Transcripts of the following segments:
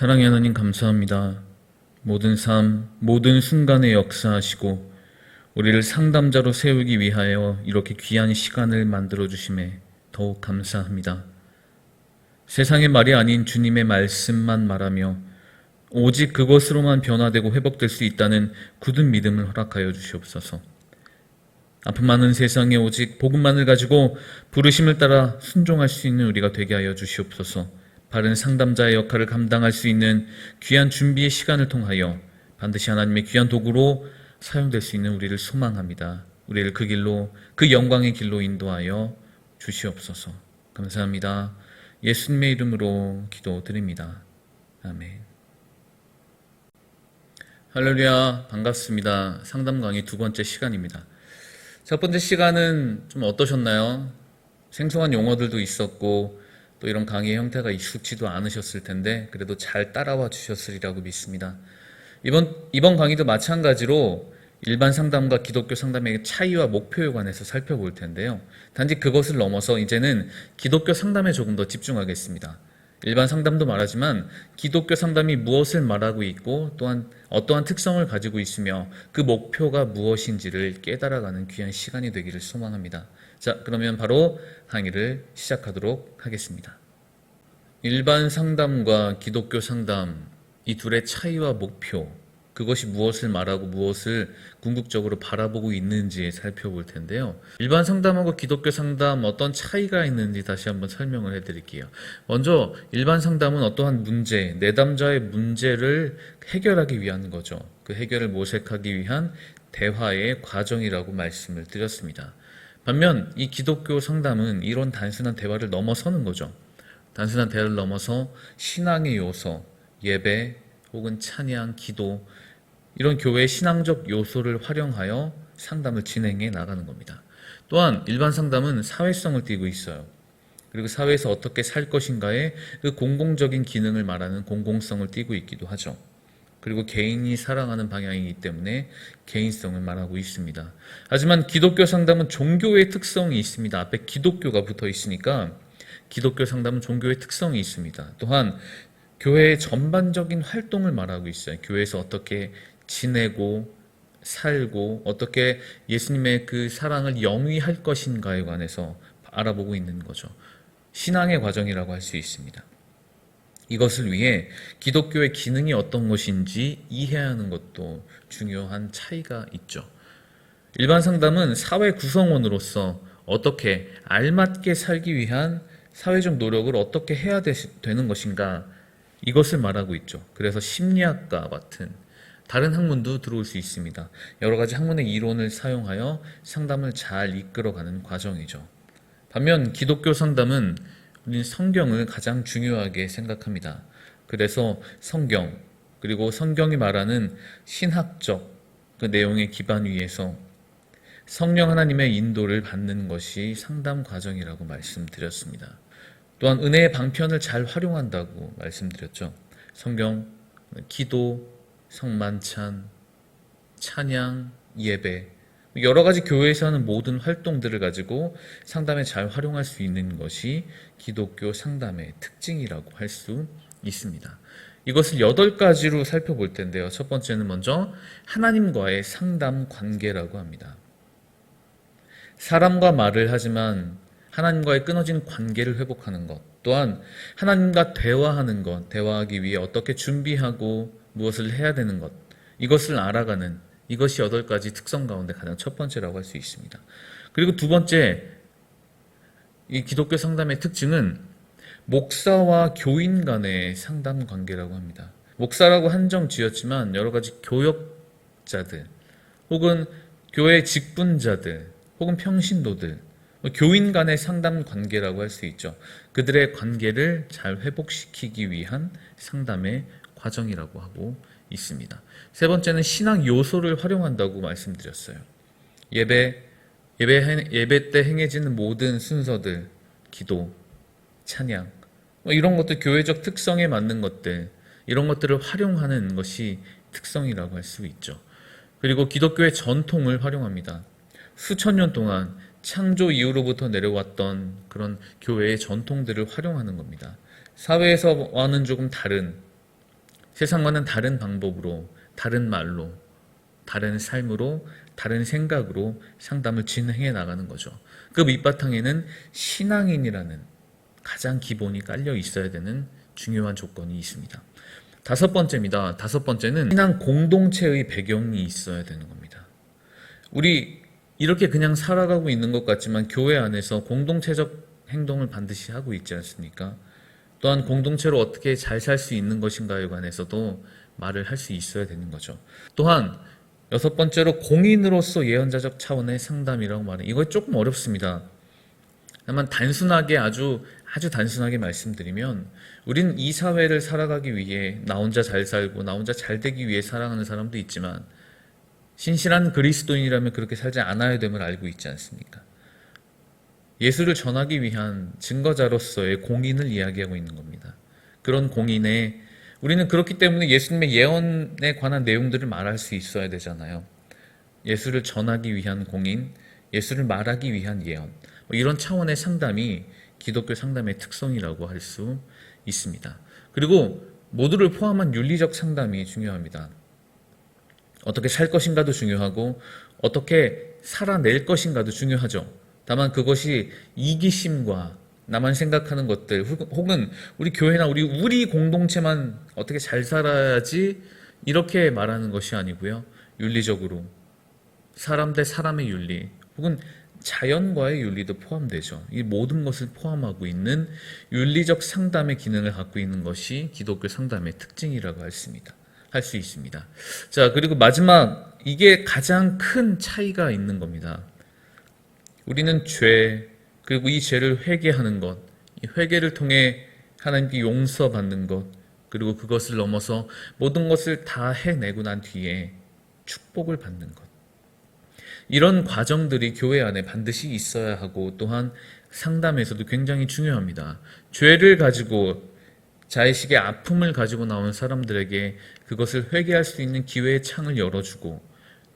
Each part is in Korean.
사랑의 하나님 감사합니다. 모든 삶, 모든 순간에 역사하시고 우리를 상담자로 세우기 위하여 이렇게 귀한 시간을 만들어 주심에 더욱 감사합니다. 세상의 말이 아닌 주님의 말씀만 말하며 오직 그것으로만 변화되고 회복될 수 있다는 굳은 믿음을 허락하여 주시옵소서. 아픔 많은 세상에 오직 복음만을 가지고 부르심을 따라 순종할 수 있는 우리가 되게 하여 주시옵소서. 바른 상담자의 역할을 감당할 수 있는 귀한 준비의 시간을 통하여 반드시 하나님의 귀한 도구로 사용될 수 있는 우리를 소망합니다. 우리를 그 길로, 그 영광의 길로 인도하여 주시옵소서. 감사합니다. 예수님의 이름으로 기도드립니다. 아멘. 할렐루야, 반갑습니다. 상담 강의 두 번째 시간입니다. 첫 번째 시간은 좀 어떠셨나요? 생소한 용어들도 있었고, 또 이런 강의의 형태가 익숙지도 않으셨을 텐데, 그래도 잘 따라와 주셨으리라고 믿습니다. 이번, 이번 강의도 마찬가지로 일반 상담과 기독교 상담의 차이와 목표에 관해서 살펴볼 텐데요. 단지 그것을 넘어서 이제는 기독교 상담에 조금 더 집중하겠습니다. 일반 상담도 말하지만 기독교 상담이 무엇을 말하고 있고 또한 어떠한 특성을 가지고 있으며 그 목표가 무엇인지를 깨달아가는 귀한 시간이 되기를 소망합니다. 자, 그러면 바로 강의를 시작하도록 하겠습니다. 일반 상담과 기독교 상담, 이 둘의 차이와 목표, 그것이 무엇을 말하고 무엇을 궁극적으로 바라보고 있는지 살펴볼 텐데요. 일반 상담하고 기독교 상담 어떤 차이가 있는지 다시 한번 설명을 해드릴게요. 먼저 일반 상담은 어떠한 문제, 내담자의 문제를 해결하기 위한 거죠. 그 해결을 모색하기 위한 대화의 과정이라고 말씀을 드렸습니다. 반면 이 기독교 상담은 이런 단순한 대화를 넘어서는 거죠. 단순한 대화를 넘어서 신앙의 요소, 예배 혹은 찬양, 기도 이런 교회의 신앙적 요소를 활용하여 상담을 진행해 나가는 겁니다. 또한 일반 상담은 사회성을 띠고 있어요. 그리고 사회에서 어떻게 살 것인가의 그 공공적인 기능을 말하는 공공성을 띠고 있기도 하죠. 그리고 개인이 살아가는 방향이기 때문에 개인성을 말하고 있습니다. 하지만 기독교 상담은 종교의 특성이 있습니다. 앞에 기독교가 붙어 있으니까 기독교 상담은 종교의 특성이 있습니다. 또한 교회의 전반적인 활동을 말하고 있어요. 교회에서 어떻게 지내고 살고 어떻게 예수님의 그 사랑을 영위할 것인가에 관해서 알아보고 있는 거죠. 신앙의 과정이라고 할 수 있습니다. 이것을 위해 기독교의 기능이 어떤 것인지 이해하는 것도 중요한 차이가 있죠. 일반 상담은 사회 구성원으로서 어떻게 알맞게 살기 위한 사회적 노력을 어떻게 해야 되 는 것인가 이것을 말하고 있죠. 그래서 심리학과 같은 다른 학문도 들어올 수 있습니다. 여러 가지 학문의 이론을 사용하여 상담을 잘 이끌어가는 과정이죠. 반면 기독교 상담은 우리는 성경을 가장 중요하게 생각합니다. 그래서 성경, 그리고 성경이 말하는 신학적 그 내용의 기반 위에서 성령 하나님의 인도를 받는 것이 상담 과정이라고 말씀드렸습니다. 또한 은혜의 방편을 잘 활용한다고 말씀드렸죠. 성경, 기도, 성만찬, 찬양, 예배, 여러 가지 교회에서 하는 모든 활동들을 가지고 상담에 잘 활용할 수 있는 것이 기독교 상담의 특징이라고 할 수 있습니다. 이것을 여덟 가지로 살펴볼 텐데요. 첫 번째는 먼저 하나님과의 상담 관계라고 합니다. 사람과 말을 하지만 하나님과의 끊어진 관계를 회복하는 것, 또한 하나님과 대화하는 것, 대화하기 위해 어떻게 준비하고 무엇을 해야 되는 것, 이것을 알아가는 이것이 여덟 가지 특성 가운데 가장 첫 번째라고 할 수 있습니다. 그리고 두 번째, 이 기독교 상담의 특징은 목사와 교인 간의 상담 관계라고 합니다. 목사라고 한정 지었지만 여러 가지 교역자들, 혹은 교회 직분자들, 혹은 평신도들, 교인 간의 상담 관계라고 할 수 있죠. 그들의 관계를 잘 회복시키기 위한 상담의 과정이라고 하고 있습니다. 세 번째는 신앙 요소를 활용한다고 말씀드렸어요. 예배, 예배, 예배 때 행해지는 모든 순서들, 기도, 찬양, 뭐 이런 것들, 교회적 특성에 맞는 것들, 이런 것들을 활용하는 것이 특성이라고 할 수 있죠. 그리고 기독교의 전통을 활용합니다. 수천 년 동안 창조 이후로부터 내려왔던 그런 교회의 전통들을 활용하는 겁니다. 사회에서와는 조금 다른 세상과는 다른 방법으로, 다른 말로, 다른 삶으로, 다른 생각으로 상담을 진행해 나가는 거죠. 그 밑바탕에는 신앙인이라는 가장 기본이 깔려 있어야 되는 중요한 조건이 있습니다. 다섯 번째입니다. 다섯 번째는 신앙 공동체의 배경이 있어야 되는 겁니다. 우리 이렇게 그냥 살아가고 있는 것 같지만 교회 안에서 공동체적 행동을 반드시 하고 있지 않습니까? 또한 공동체로 어떻게 잘 살 수 있는 것인가에 관해서도 말을 할 수 있어야 되는 거죠. 또한 여섯 번째로 공인으로서 예언자적 차원의 상담이라고 말해. 이거 조금 어렵습니다. 다만 단순하게 아주 아주 단순하게 말씀드리면 우린 이 사회를 살아가기 위해 나 혼자 잘 살고 나 혼자 잘 되기 위해 살아가는 사람도 있지만 신실한 그리스도인이라면 그렇게 살지 않아야 됨을 알고 있지 않습니까? 예수를 전하기 위한 증거자로서의 공인을 이야기하고 있는 겁니다. 그런 공인에 우리는 그렇기 때문에 예수님의 예언에 관한 내용들을 말할 수 있어야 되잖아요. 예수를 전하기 위한 공인, 예수를 말하기 위한 예언. 뭐 이런 차원의 상담이 기독교 상담의 특성이라고 할 수 있습니다. 그리고 모두를 포함한 윤리적 상담이 중요합니다. 어떻게 살 것인가도 중요하고 어떻게 살아낼 것인가도 중요하죠. 다만 그것이 이기심과 나만 생각하는 것들 혹은 우리 교회나 우리 우리 공동체만 어떻게 잘 살아야지 이렇게 말하는 것이 아니고요. 윤리적으로 사람 대 사람의 윤리 혹은 자연과의 윤리도 포함되죠. 이 모든 것을 포함하고 있는 윤리적 상담의 기능을 갖고 있는 것이 기독교 상담의 특징이라고 했습니다. 할 수 있습니다. 자, 그리고 마지막 이게 가장 큰 차이가 있는 겁니다. 우리는 죄 그리고 이 죄를 회개하는 것, 이 회개를 통해 하나님께 용서받는 것, 그리고 그것을 넘어서 모든 것을 다 해내고 난 뒤에 축복을 받는 것. 이런 과정들이 교회 안에 반드시 있어야 하고 또한 상담에서도 굉장히 중요합니다. 죄를 가지고 자의식의 아픔을 가지고 나온 사람들에게 그것을 회개할 수 있는 기회의 창을 열어주고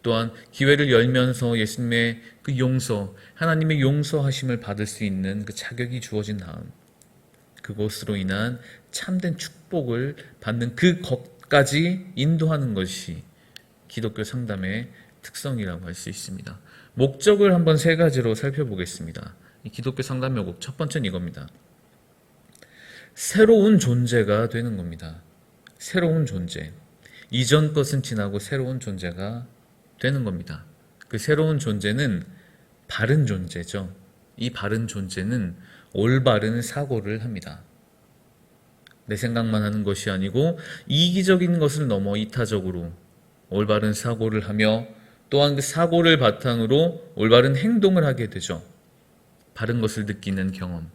또한 기회를 열면서 예수님의 그 용서, 하나님의 용서하심을 받을 수 있는 그 자격이 주어진 다음 그것으로 인한 참된 축복을 받는 그 것까지 인도하는 것이 기독교 상담의 특성이라고 할 수 있습니다. 목적을 한번 세 가지로 살펴보겠습니다. 기독교 상담 요곡 첫 번째는 이겁니다. 새로운 존재가 되는 겁니다. 새로운 존재. 이전 것은 지나고 새로운 존재가 되는 겁니다. 그 새로운 존재는 바른 존재죠. 이 바른 존재는 올바른 사고를 합니다. 내 생각만 하는 것이 아니고 이기적인 것을 넘어 이타적으로 올바른 사고를 하며 또한 그 사고를 바탕으로 올바른 행동을 하게 되죠. 바른 것을 느끼는 경험.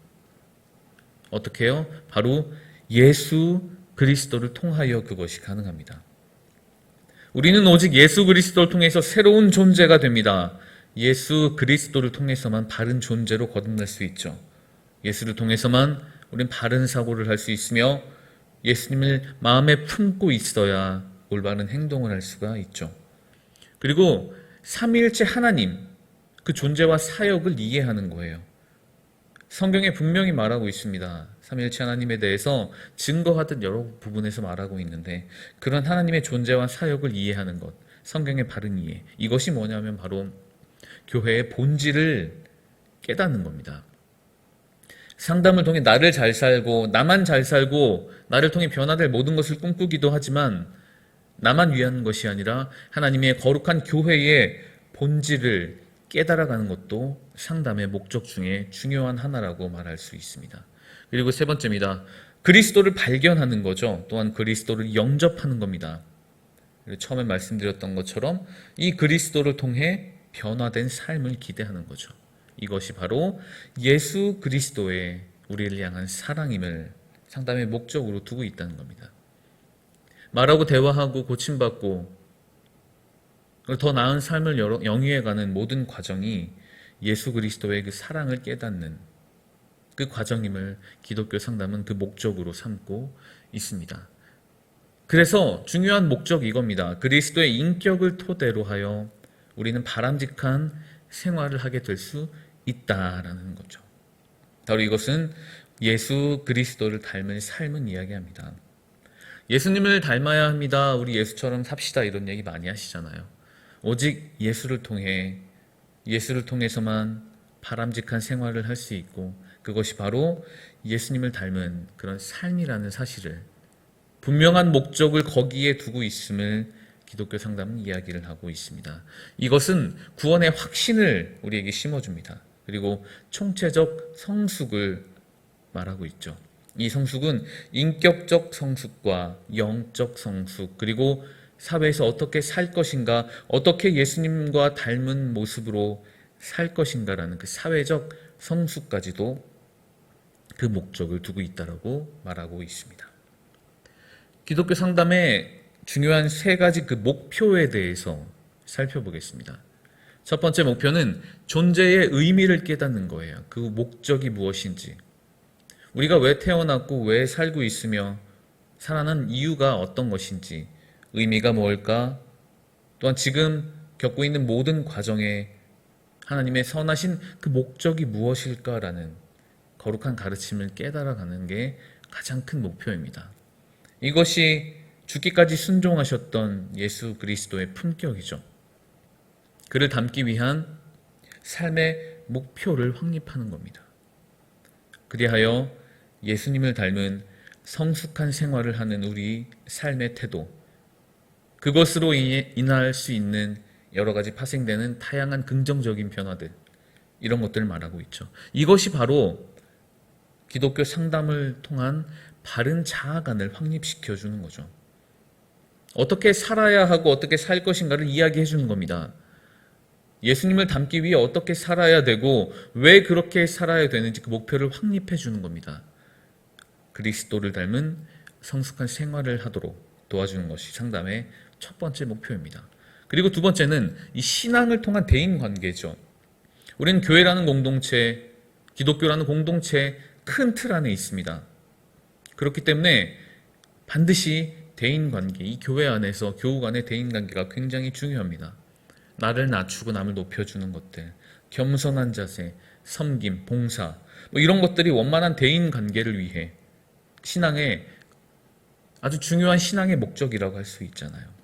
어떻게 해요? 바로 예수 그리스도를 통하여 그것이 가능합니다. 우리는 오직 예수 그리스도를 통해서 새로운 존재가 됩니다. 예수 그리스도를 통해서만 바른 존재로 거듭날 수 있죠. 예수를 통해서만 우리는 바른 사고를 할 수 있으며 예수님을 마음에 품고 있어야 올바른 행동을 할 수가 있죠. 그리고 삼위일체 하나님 그 존재와 사역을 이해하는 거예요. 성경에 분명히 말하고 있습니다. 삼일체 하나님에 대해서 증거하듯 여러 부분에서 말하고 있는데 그런 하나님의 존재와 사역을 이해하는 것, 성경의 바른 이해. 이것이 뭐냐면 바로 교회의 본질을 깨닫는 겁니다. 상담을 통해 나를 잘 살고 나만 잘 살고 나를 통해 변화될 모든 것을 꿈꾸기도 하지만 나만 위한 것이 아니라 하나님의 거룩한 교회의 본질을 깨달아가는 것도 상담의 목적 중에 중요한 하나라고 말할 수 있습니다. 그리고 세 번째입니다. 그리스도를 발견하는 거죠. 또한 그리스도를 영접하는 겁니다. 처음에 말씀드렸던 것처럼 이 그리스도를 통해 변화된 삶을 기대하는 거죠. 이것이 바로 예수 그리스도의 우리를 향한 사랑임을 상담의 목적으로 두고 있다는 겁니다. 말하고 대화하고 고침받고 더 나은 삶을 영위해가는 모든 과정이 예수 그리스도의 그 사랑을 깨닫는 그 과정임을 기독교 상담은 그 목적으로 삼고 있습니다. 그래서 중요한 목적이 이겁니다. 그리스도의 인격을 토대로 하여 우리는 바람직한 생활을 하게 될 수 있다라는 거죠. 바로 이것은 예수 그리스도를 닮은 삶은 이야기합니다. 예수님을 닮아야 합니다. 우리 예수처럼 삽시다. 이런 얘기 많이 하시잖아요. 오직 예수를 통해, 예수를 통해서만 바람직한 생활을 할 수 있고, 그것이 바로 예수님을 닮은 그런 삶이라는 사실을 분명한 목적을 거기에 두고 있음을 기독교 상담은 이야기를 하고 있습니다. 이것은 구원의 확신을 우리에게 심어줍니다. 그리고 총체적 성숙을 말하고 있죠. 이 성숙은 인격적 성숙과 영적 성숙, 그리고 사회에서 어떻게 살 것인가, 어떻게 예수님과 닮은 모습으로 살 것인가라는 그 사회적 성숙까지도 그 목적을 두고 있다라고 말하고 있습니다. 기독교 상담의 중요한 세 가지 그 목표에 대해서 살펴보겠습니다. 첫 번째 목표는 존재의 의미를 깨닫는 거예요. 그 목적이 무엇인지. 우리가 왜 태어났고 왜 살고 있으며 살아가는 이유가 어떤 것인지, 의미가 뭘까? 또한 지금 겪고 있는 모든 과정에 하나님의 선하신 그 목적이 무엇일까라는 거룩한 가르침을 깨달아가는 게 가장 큰 목표입니다. 이것이 죽기까지 순종하셨던 예수 그리스도의 품격이죠. 그를 닮기 위한 삶의 목표를 확립하는 겁니다. 그리하여 예수님을 닮은 성숙한 생활을 하는 우리 삶의 태도, 그것으로 인할 수 있는 여러 가지 파생되는 다양한 긍정적인 변화들, 이런 것들을 말하고 있죠. 이것이 바로 기독교 상담을 통한 바른 자아관을 확립시켜 주는 거죠. 어떻게 살아야 하고 어떻게 살 것인가를 이야기해 주는 겁니다. 예수님을 닮기 위해 어떻게 살아야 되고 왜 그렇게 살아야 되는지 그 목표를 확립해 주는 겁니다. 그리스도를 닮은 성숙한 생활을 하도록 도와주는 것이 상담의 첫 번째 목표입니다. 그리고 두 번째는 이 신앙을 통한 대인 관계죠. 우리는 교회라는 공동체, 기독교라는 공동체 큰 틀 안에 있습니다. 그렇기 때문에 반드시 대인 관계, 이 교회 안에서 교우 간의 대인 관계가 굉장히 중요합니다. 나를 낮추고 남을 높여주는 것들, 겸손한 자세, 섬김, 봉사, 뭐 이런 것들이 원만한 대인 관계를 위해 신앙의 아주 중요한 신앙의 목적이라고 할 수 있잖아요.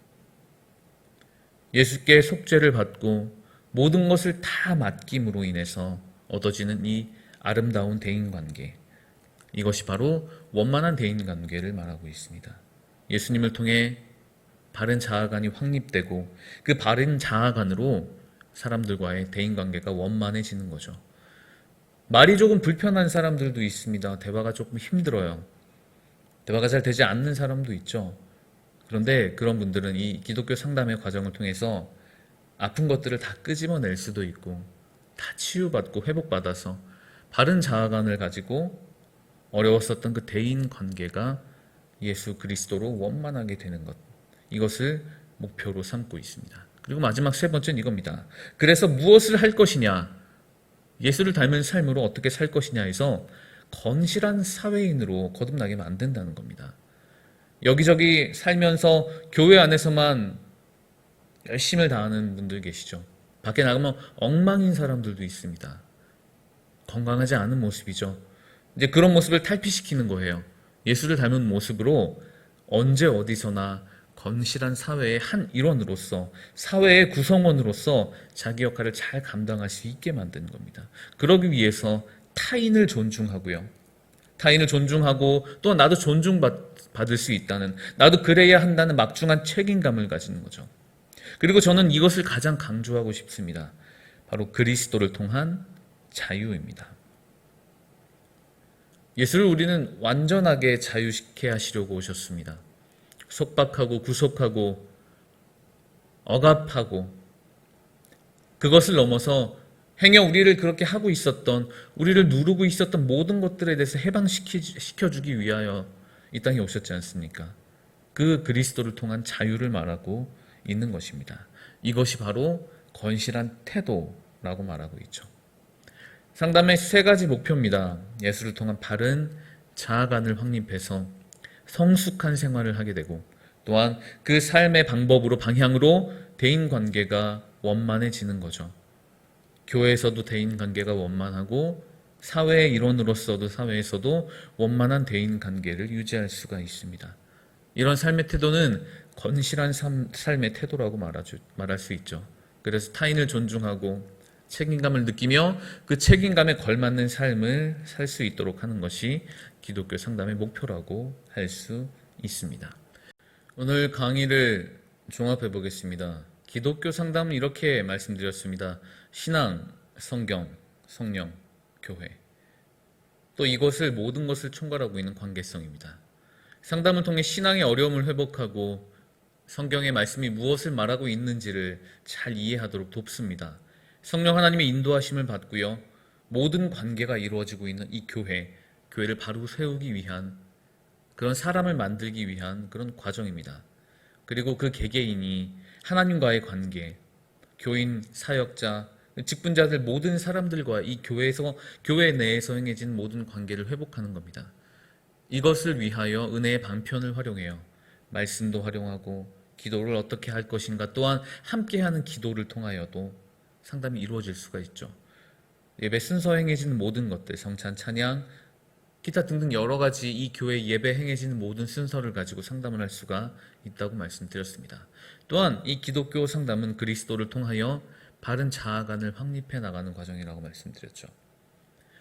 예수께 속죄를 받고 모든 것을 다 맡김으로 인해서 얻어지는 이 아름다운 대인 관계. 이것이 바로 원만한 대인 관계를 말하고 있습니다. 예수님을 통해 바른 자아관이 확립되고 그 바른 자아관으로 사람들과의 대인 관계가 원만해지는 거죠. 말이 조금 불편한 사람들도 있습니다. 대화가 조금 힘들어요. 대화가 잘 되지 않는 사람도 있죠. 그런데 그런 분들은 이 기독교 상담의 과정을 통해서 아픈 것들을 다 끄집어낼 수도 있고 다 치유받고 회복받아서 바른 자아관을 가지고 어려웠었던 그 대인 관계가 예수 그리스도로 원만하게 되는 것. 이것을 목표로 삼고 있습니다. 그리고 마지막 세 번째는 이겁니다. 그래서 무엇을 할 것이냐? 예수를 닮은 삶으로 어떻게 살 것이냐 해서 건실한 사회인으로 거듭나게 만든다는 겁니다. 여기저기 살면서 교회 안에서만 열심을 다하는 분들 계시죠. 밖에 나가면 엉망인 사람들도 있습니다. 건강하지 않은 모습이죠. 이제 그런 모습을 탈피시키는 거예요. 예수를 닮은 모습으로 언제 어디서나 건실한 사회의 한 일원으로서 사회의 구성원으로서 자기 역할을 잘 감당할 수 있게 만드는 겁니다. 그러기 위해서 타인을 존중하고요. 타인을 존중하고 또 나도 존중받 을 수 있다는 나도 그래야 한다는 막중한 책임감을 가지는 거죠. 그리고 저는 이것을 가장 강조하고 싶습니다. 바로 그리스도를 통한 자유입니다. 예수를 우리는 완전하게 자유시켜 하시려고 오셨습니다. 속박하고 구속하고 억압하고 그것을 넘어서 행여 우리를 그렇게 하고 있었던 우리를 누르고 있었던 모든 것들에 대해서 해방시켜주기 위하여 이 땅에 오셨지 않습니까? 그 그리스도를 통한 자유를 말하고 있는 것입니다. 이것이 바로 건실한 태도라고 말하고 있죠. 상담의 세 가지 목표입니다. 예수를 통한 바른 자아관을 확립해서 성숙한 생활을 하게 되고 또한 그 삶의 방법으로 방향으로 대인 관계가 원만해지는 거죠. 교회에서도 대인 관계가 원만하고 사회의 일원으로서도 사회에서도 원만한 대인 관계를 유지할 수가 있습니다. 이런 삶의 태도는 건실한 삶, 삶의 태도라고 말하죠, 말할 수 있죠. 그래서 타인을 존중하고 책임감을 느끼며 그 책임감에 걸맞는 삶을 살 수 있도록 하는 것이 기독교 상담의 목표라고 할 수 있습니다. 오늘 강의를 종합해 보겠습니다. 기독교 상담은 이렇게 말씀드렸습니다. 신앙, 성경, 성령, 교회. 또 이것을 모든 것을 총괄하고 있는 관계성입니다. 상담을 통해 신앙의 어려움을 회복하고 성경의 말씀이 무엇을 말하고 있는지를 잘 이해하도록 돕습니다. 성령 하나님의 인도하심을 받고요. 모든 관계가 이루어지고 있는 이 교회, 교회를 바로 세우기 위한 그런 사람을 만들기 위한 그런 과정입니다. 그리고 그 개개인이 하나님과의 관계, 교인, 사역자, 직분자들 모든 사람들과 이 교회에서 교회 내에서 행해진 모든 관계를 회복하는 겁니다. 이것을 위하여 은혜의 방편을 활용해요. 말씀도 활용하고 기도를 어떻게 할 것인가 또한 함께하는 기도를 통하여도 상담이 이루어질 수가 있죠. 예배 순서 행해지는 모든 것들, 성찬, 찬양, 기타 등등 여러 가지 이 교회 예배 행해지는 모든 순서를 가지고 상담을 할 수가 있다고 말씀드렸습니다. 또한 이 기독교 상담은 그리스도를 통하여 바른 자아관을 확립해 나가는 과정이라고 말씀드렸죠.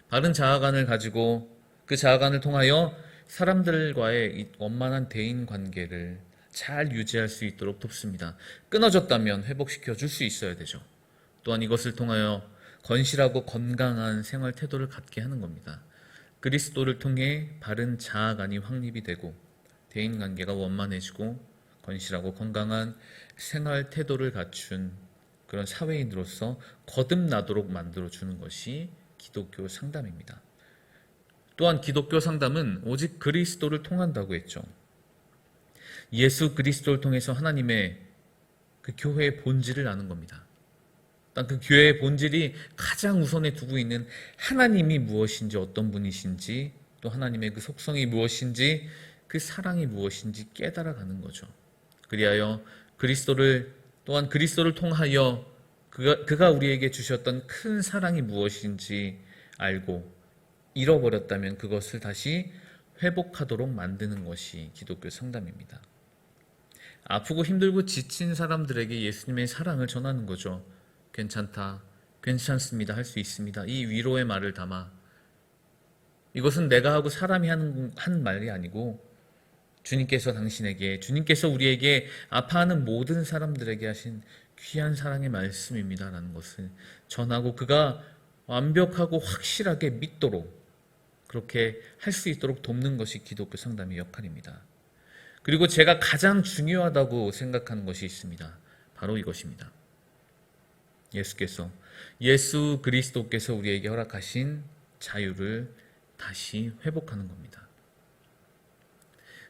바른 자아관을 가지고 그 자아관을 통하여 사람들과의 이 원만한 대인 관계를 잘 유지할 수 있도록 돕습니다. 끊어졌다면 회복시켜 줄 수 있어야 되죠. 또한 이것을 통하여 건실하고 건강한 생활 태도를 갖게 하는 겁니다. 그리스도를 통해 바른 자아관이 확립이 되고 대인 관계가 원만해지고 건실하고 건강한 생활 태도를 갖춘 그런 사회인으로서 거듭나도록 만들어 주는 것이 기독교 상담입니다. 또한 기독교 상담은 오직 그리스도를 통한다고 했죠. 예수 그리스도를 통해서 하나님의 그 교회의 본질을 아는 겁니다. 그 교회의 본질이 가장 우선에 두고 있는 하나님이 무엇인지 어떤 분이신지 또 하나님의 그 속성이 무엇인지 그 사랑이 무엇인지 깨달아가는 거죠. 그리하여 그리스도를 또한 그리스도를 통하여 그가, 그가 우리에게 주셨던 큰 사랑이 무엇인지 알고 잃어버렸다면 그것을 다시 회복하도록 만드는 것이 기독교 상담입니다. 아프고 힘들고 지친 사람들에게 예수님의 사랑을 전하는 거죠. 괜찮다, 괜찮습니다, 할 수 있습니다. 이 위로의 말을 담아 이것은 내가 하고 사람이 하는 한 말이 아니고 주님께서 당신에게 주님께서 우리에게 아파하는 모든 사람들에게 하신 귀한 사랑의 말씀입니다라는 것을 전하고 그가 완벽하고 확실하게 믿도록 그렇게 할 수 있도록 돕는 것이 기독교 상담의 역할입니다. 그리고 제가 가장 중요하다고 생각하는 것이 있습니다. 바로 이것입니다. 예수께서 예수 그리스도께서 우리에게 허락하신 자유를 다시 회복하는 겁니다.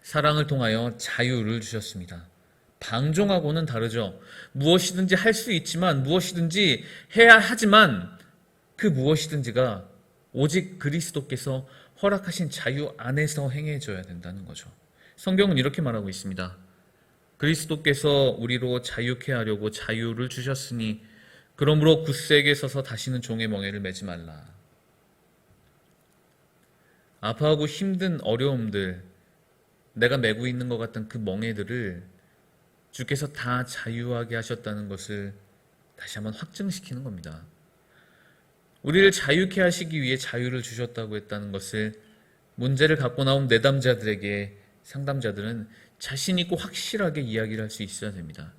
사랑을 통하여 자유를 주셨습니다. 방종하고는 다르죠. 무엇이든지 할 수 있지만 무엇이든지 해야 하지만 그 무엇이든지가 오직 그리스도께서 허락하신 자유 안에서 행해져야 된다는 거죠. 성경은 이렇게 말하고 있습니다. 그리스도께서 우리로 자유케 하려고 자유를 주셨으니 그러므로 굳세게 서서 다시는 종의 멍에를 매지 말라. 아파하고 힘든 어려움들, 내가 메고 있는 것 같은 그 멍에들을 주께서 다 자유하게 하셨다는 것을 다시 한번 확증시키는 겁니다. 우리를 자유케 하시기 위해 자유를 주셨다고 했다는 것을 문제를 갖고 나온 내담자들에게 상담자들은 자신 있고 확실하게 이야기를 할 수 있어야 됩니다.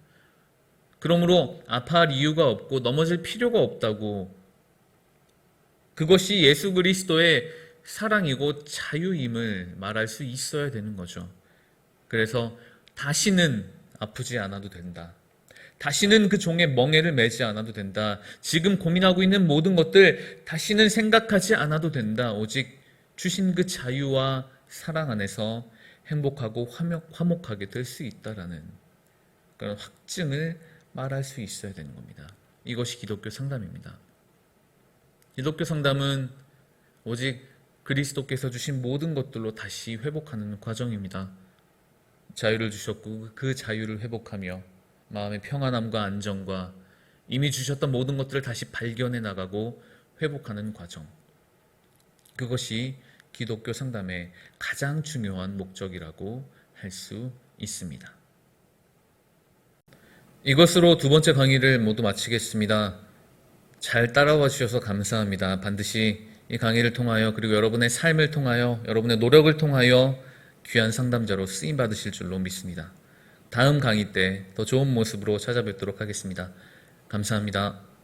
그러므로 아파할 이유가 없고 넘어질 필요가 없다고 그것이 예수 그리스도의 사랑이고 자유임을 말할 수 있어야 되는 거죠. 그래서 다시는 아프지 않아도 된다. 다시는 그 종의 멍에를 매지 않아도 된다. 지금 고민하고 있는 모든 것들 다시는 생각하지 않아도 된다. 오직 주신 그 자유와 사랑 안에서 행복하고 화목, 하게 될 수 있다라는 그런 확증을 말할 수 있어야 되는 겁니다. 이것이 기독교 상담입니다. 기독교 상담은 오직 그리스도께서 주신 모든 것들로 다시 회복하는 과정입니다. 자유를 주셨고 그 자유를 회복하며 마음의 평안함과 안정과 이미 주셨던 모든 것들을 다시 발견해 나가고 회복하는 과정. 그것이 기독교 상담의 가장 중요한 목적이라고 할 수 있습니다. 이것으로 두 번째 강의를 모두 마치겠습니다. 잘 따라와 주셔서 감사합니다. 반드시 이 강의를 통하여 그리고 여러분의 삶을 통하여 여러분의 노력을 통하여 귀한 상담자로 쓰임 받으실 줄로 믿습니다. 다음 강의 때 더 좋은 모습으로 찾아뵙도록 하겠습니다. 감사합니다.